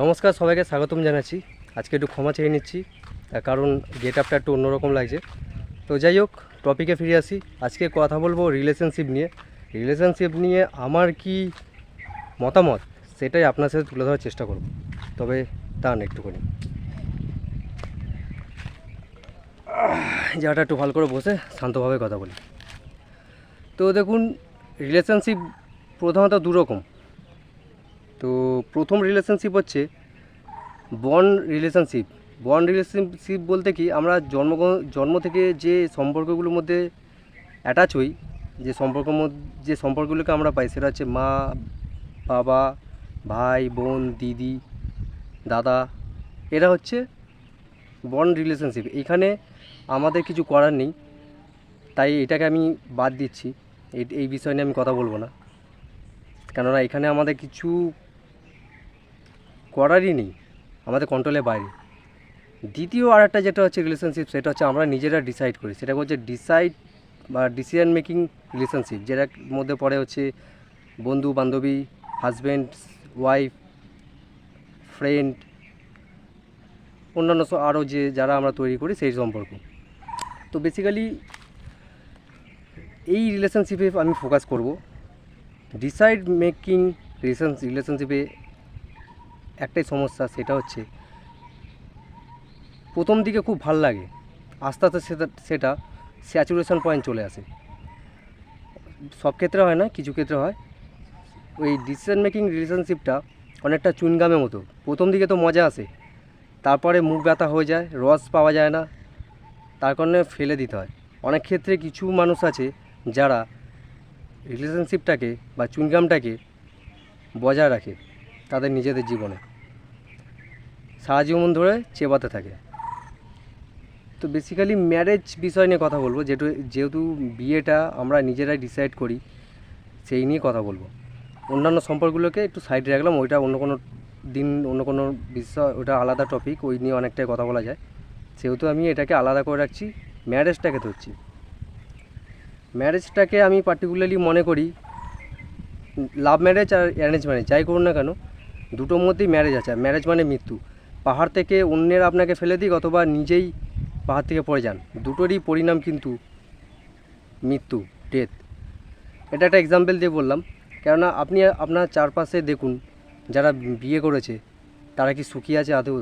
নমস্কার সবাইকে, স্বাগতম জানাচ্ছি। আজকে একটু ক্ষমা চেয়ে নিচ্ছি কারণ গেট আপটা একটু অন্যরকম লাগছে। তো যাই হোক টপিকে ফিরে আসি। আজকে কথা বলব রিলেশনশিপ নিয়ে। রিলেশনশিপ নিয়ে আমার কি মতামত, সেটাই আপনার সাথে তুলে ধরার চেষ্টা করব। তবে দান একটুখানি। যাটা একটু ভালো করে বসে শান্তভাবে কথা বলি। তো দেখুন রিলেশনশিপ প্রধানত দুরকম। তো প্রথম রিলেশনশিপ হচ্ছে বন রিলেশনশিপ বন রিলেশনশিপ বলতে কি, আমরা জন্ম জন্ম থেকে যে সম্পর্কগুলোর মধ্যে অ্যাটাচ হই, যে সম্পর্ক যে সম্পর্কগুলোকে আমরা পাই, সেটা হচ্ছে মা, বাবা, ভাই, বোন, দিদি, দাদা, এরা হচ্ছে বন রিলেশনশিপ এখানে আমাদের কিছু করার নেই, তাই এটাকে আমি বাদ দিচ্ছি। এই বিষয় নিয়ে আমি কথা বলব না। কেননা এখানে আমাদের কিছু করারই নেই, আমাদের কন্ট্রোলের বাইরে। দ্বিতীয় আর একটা যেটা হচ্ছে রিলেশনশিপ সেটা হচ্ছে আমরা নিজেরা ডিসাইড করি। সেটা হচ্ছে ডিসাইড বা ডিসিশন মেকিং রিলেশনশিপ যেটার মধ্যে পড়ে হচ্ছে বন্ধু, বান্ধবী হাজব্যান্ড ওয়াইফ ফ্রেন্ড অন্যান্য আরও যে যারা আমরা তৈরি করি, সেই সম্পর্ক। তো বেসিক্যালি এই রিলেশনশিপে আমি ফোকাস করব। ডিসাইড মেকিং রিলেশন রিলেশনশিপে একটাই সমস্যা সেটা হচ্ছে প্রথম দিকে খুব ভালো লাগে। আস্তে আস্তে সেটা সেটা স্যাচুরেশন পয়েন্ট চলে আসে। সব ক্ষেত্রে হয় না, কিছু ক্ষেত্রে হয়। ওই ডিসিশন মেকিং রিলেশনশিপটা অনেকটা চুনগামের মতো। প্রথম দিকে তো মজা আসে, তারপরে মুখ ব্যথা হয়ে যায়, রস পাওয়া যায় না, তার কারণে ফেলে দিতে হয়। অনেক ক্ষেত্রে কিছু মানুষ আছে যারা রিলেশনশিপটাকে বা চুনগামটাকে বজায় রাখে। তাদের নিজেদের জীবনে। সারা জীবন ধরে চেবাতে থাকে। তো বেসিক্যালি ম্যারেজ বিষয় নিয়ে কথা বলব। যেহেতু যেহেতু বিয়েটা আমরা নিজেরাই ডিসাইড করি, সেই নিয়ে কথা বলব। অন্যান্য সম্পর্কগুলোকে একটু সাইডে রাখলাম, ওইটা অন্য কোনো দিন, অন্য কোনো বিষয়, ওটা আলাদা টপিক ওই নিয়ে অনেকটাই কথা বলা যায়। সেহেতু আমি এটাকে আলাদা করে রাখছি ম্যারেজটাকে ধরছি। ম্যারেজটাকে আমি পার্টিকুলারলি মনে করি লাভ ম্যারেজ আর অ্যারেঞ্জ ম্যারেজ যাই করুন না কেন দুটোর মধ্যেই ম্যারেজ আছে ম্যারেজ মানে মৃত্যু। পাহাড় থেকে অন্যের আপনাকে ফেলে দিক অথবা নিজেই পাহাড় থেকে পড়ে যান। দুটোরই পরিণাম কিন্তু মৃত্যু ডেথ এটা একটা এক্সাম্পল দিয়ে বললাম। কেননা আপনি আপনার চারপাশে দেখুন, যারা বিয়ে করেছে, তারা কি সুখী আছে আদৌ?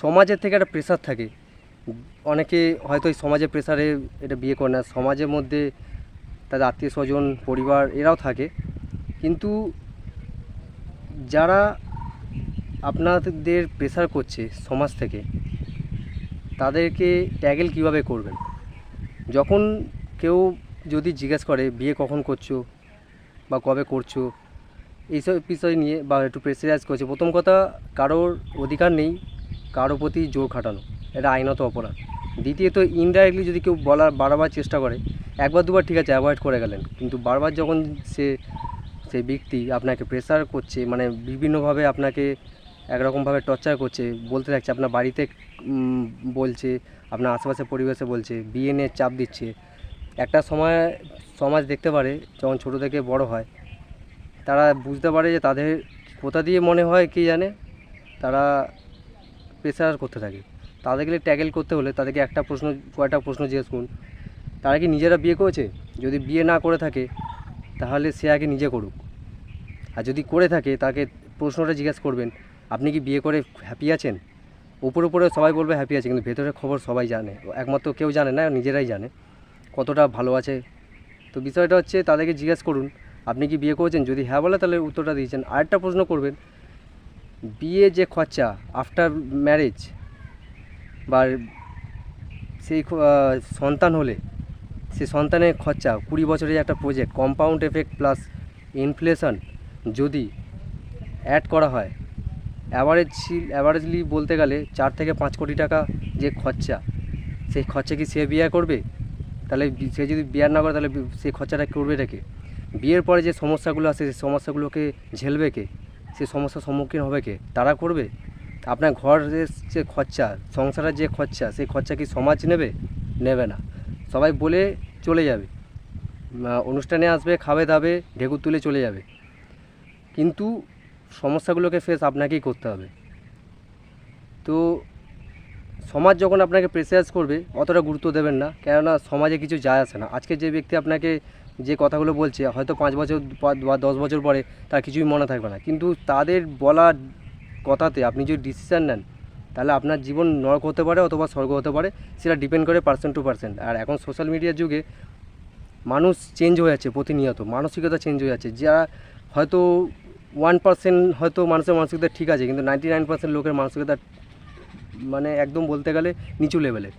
সমাজের থেকে একটা প্রেশার থাকে। অনেকে হয়তো এই সমাজের প্রেশারে এটা বিয়ে করে না, সমাজের মধ্যে তাদের আত্মীয় স্বজন, পরিবার, এরাও থাকে। কিন্তু যারা আপনাদের প্রেশার করছে সমাজ থেকে, তাদেরকে ট্যাগেল কীভাবে করবেন? যখন কেউ যদি জিজ্ঞেস করে, বিয়ে কখন করছ? বা কবে করছ? এইসব বিষয় নিয়ে বা একটু প্রেসারাইজ করছে। প্রথম কথা, কারোর অধিকার নেই, কারোর প্রতি জোর খাটানো। এটা আইনত অপরাধ। দ্বিতীয়ত ইনডাইরেক্টলি যদি কেউ বলার বারবার চেষ্টা করে, একবার দুবার ঠিক আছে অ্যাভয়েড করে গেলেন। কিন্তু বারবার যখন সে সেই ব্যক্তি আপনাকে প্রেসার করছে মানে বিভিন্নভাবে আপনাকে একরকমভাবে টর্চার করছে, বলতে থাকছে আপনার বাড়িতে বলছে, আপনার আশেপাশে পরিবেশে বলছে, বিয়ে নিয়ে চাপ দিচ্ছে। একটা সময়, সমাজ দেখতে পারে, যখন ছোটো থেকে বড় হয়, তারা বুঝতে পারে যে তাদের কোথা দিয়ে মনে হয় কি জানে, তারা প্রেসার করতে থাকে। তাদেরকে ট্যাগেল করতে হলে তাদেরকে একটা প্রশ্ন কয়টা প্রশ্ন জিজ্ঞেস করুন, তারা কি নিজেরা বিয়ে করেছে? যদি বিয়ে না করে থাকে, তাহলে সে আগে নিজে করুক। আর যদি করে থাকে, তাকে প্রশ্নটা জিজ্ঞেস করবেন, আপনি কি বিয়ে করে হ্যাপি আছেন? উপরে উপরে সবাই বলবে হ্যাপি আছে, কিন্তু ভেতরের খবর সবাই জানে। একমাত্র কেউ জানে না, নিজেরাই জানে কতটা ভালো আছে। তো বিষয়টা হচ্ছে, তাদেরকে জিজ্ঞেস করুন, আপনি কি বিয়ে করেছেন? যদি হ্যাঁ বলে, তাহলে উত্তরটা দিয়েছেন আরেকটা প্রশ্ন করবেন, বিয়ে যে খরচা আফটার ম্যারেজ বা সেই সন্তান হলে, সে সন্তানের খরচা, কুড়ি বছরের একটা project compound effect plus inflation যদি অ্যাড করা হয় অ্যাভারেজ অ্যাভারেজলি বলতে গেলে চার থেকে পাঁচ কোটি টাকা যে খরচা, সেই খরচা কি সে বিয়ে করবে? তাহলে সে যদি বিয়ার না করে, তাহলে সেই খরচাটা করবে রেখে? বিয়ের পরে যে সমস্যাগুলো আসে সেই সমস্যাগুলোকে ঝেলবে কে? সে সমস্যার সম্মুখীন হবে কে? তারা করবে? আপনার ঘরের যে খরচা, সংসারের যে খরচা, সেই খরচা কি সমাজ নেবে? নেবে না। সবাই বলে চলে যাবে। অনুষ্ঠানে আসবে, খাবে দাবে, ঢেকুর তুলে চলে যাবে। কিন্তু সমস্যাগুলোকে ফেস আপনাকেই করতে হবে। তো সমাজ যখন আপনাকে প্রেসারাইজ করবে, অতটা গুরুত্ব দেবেন না। কেননা সমাজে কিছু যায় আসে না। আজকে যে ব্যক্তি আপনাকে যে কথাগুলো বলছে, হয়তো পাঁচ বছর বা দশ বছর পরে তার কিছুই মনে থাকবে না। কিন্তু তাদের বলা কথাতে আপনি যদি ডিসিশান নেন, তাহলে আপনার জীবন নরক হতে পারে অথবা স্বর্গ হতে পারে। সেটা ডিপেন্ড করে পার্সেন্ট টু পার্সেন্ট আর এখন সোশ্যাল মিডিয়ার যুগে মানুষ চেঞ্জ হয়ে যাচ্ছে প্রতিনিয়ত। মানসিকতা চেঞ্জ হয়ে যাচ্ছে। যারা হয়তো ওয়ান পার্সেন্ট হয়তো মানুষের মানসিকতা ঠিক আছে, কিন্তু নাইনটি নাইন পার্সেন্ট লোকের মানসিকতা মানে একদম বলতে গেলে নিচু লেভেলের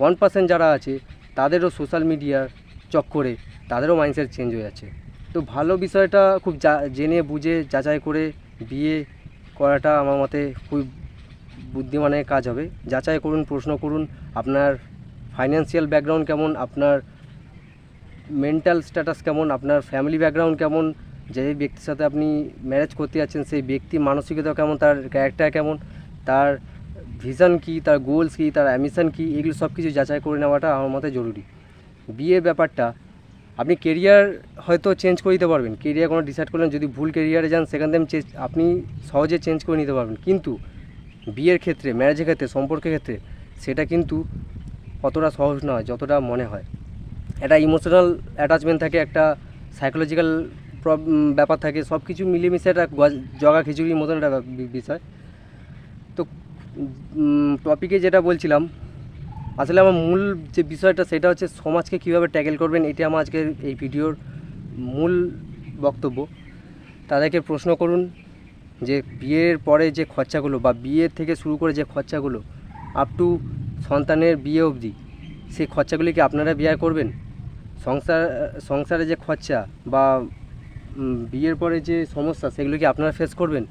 ওয়ান পার্সেন্ট যারা আছে, তাদেরও সোশ্যাল মিডিয়ার চক্করে তাদেরও মাইন্ডসেট চেঞ্জ হয়ে যাচ্ছে। তো ভালো বিষয়টা খুব জেনে বুঝে যাচাই করে বিয়ে করাটা আমার মতে খুব বুদ্ধিমানের কাজ হবে। যাচাই করুন, প্রশ্ন করুন, আপনার ফাইন্যান্সিয়াল ব্যাকগ্রাউন্ড কেমন, আপনার মেন্টাল স্ট্যাটাস কেমন, আপনার ফ্যামিলি ব্যাকগ্রাউন্ড কেমন যে ব্যক্তির সাথে আপনি ম্যারেজ করতে যাচ্ছেন, সেই ব্যক্তি মানসিকতা কেমন, তার ক্যারেক্টার কেমন, তার ভিশন কী, তার গোলস কী, তার অ্যামিশন কী, এগুলো সব কিছু যাচাই করে নেওয়াটা আমার মতে জরুরি। বিয়ে ব্যাপারটা, আপনি কেরিয়ার হয়তো চেঞ্জ করে দিতে পারবেন। কেরিয়ার কোনো ডিসাইড করলেন, যদি ভুল কেরিয়ারে যান, সেখান থেকে আপনি সহজে চেঞ্জ করে নিতে পারবেন। কিন্তু বিয়ের ক্ষেত্রে ম্যারেজের ক্ষেত্রে, সম্পর্কের ক্ষেত্রে, সেটা কিন্তু অতটা সহজ নয়, যতটা মনে হয়। একটা ইমোশনাল অ্যাটাচমেন্ট থাকে, একটা সাইকোলজিক্যাল ব্যাপার থাকে সব কিছু মিলেমিশে একটা জগা খিচুড়ির মতন একটা বিষয়। তো টপিকে যেটা বলছিলাম, আসলে আমার মূল যে বিষয়টা সেটা হচ্ছে সমাজকে কীভাবে ট্যাকেল করবেন এটা আমার আজকের এই ভিডিওর মূল বক্তব্য। তাদেরকে প্রশ্ন করুন যে, বিয়ের পরে যে খরচাগুলো বা বিয়ের থেকে শুরু করে যে খরচাগুলো আপ টু সন্তানের বিয়ে অবধি, সেই খরচাগুলি কি আপনারা বিয়ে করবেন? সংসার, সংসারে যে খরচা বা বিয়ের পরে যে সমস্যা, সেগুলো কি আপনারা ফেস করবেন?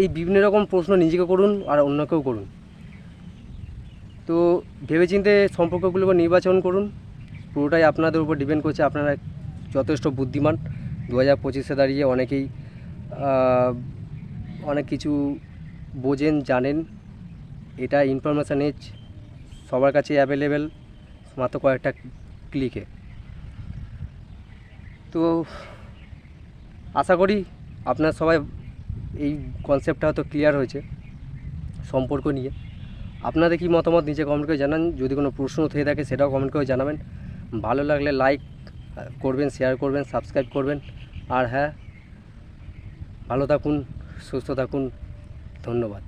এই বিভিন্ন রকম প্রশ্ন নিজেকে করুন আর অন্যকেও করুন। তো ভেবেচিন্তে সম্পর্কগুলোকে নির্বাচন করুন। পুরোটাই আপনাদের উপর ডিপেন্ড করছে, আপনারা যথেষ্ট বুদ্ধিমান। দু হাজার পঁচিশে দাঁড়িয়ে অনেকেই অনেক কিছু বোঝেন, জানেন। এটা ইনফরমেশান এজ সবার কাছে অ্যাভেলেবেল মাত্র কয়েকটা ক্লিকে তো আশা করি আপনার সবাই এই কনসেপ্টটা হয়তো ক্লিয়ার হয়েছে সম্পর্ক নিয়ে। আপনাদের কি মতামত নিচে কমেন্ট করে জানান। যদি কোনো প্রশ্ন থেকে থাকে সেটাও কমেন্ট করে জানাবেন। ভালো লাগলে লাইক করবেন শেয়ার করবেন সাবস্ক্রাইব করবেন। আর হ্যাঁ ভালো থাকুন, সুস্থ থাকুন। ধন্যবাদ।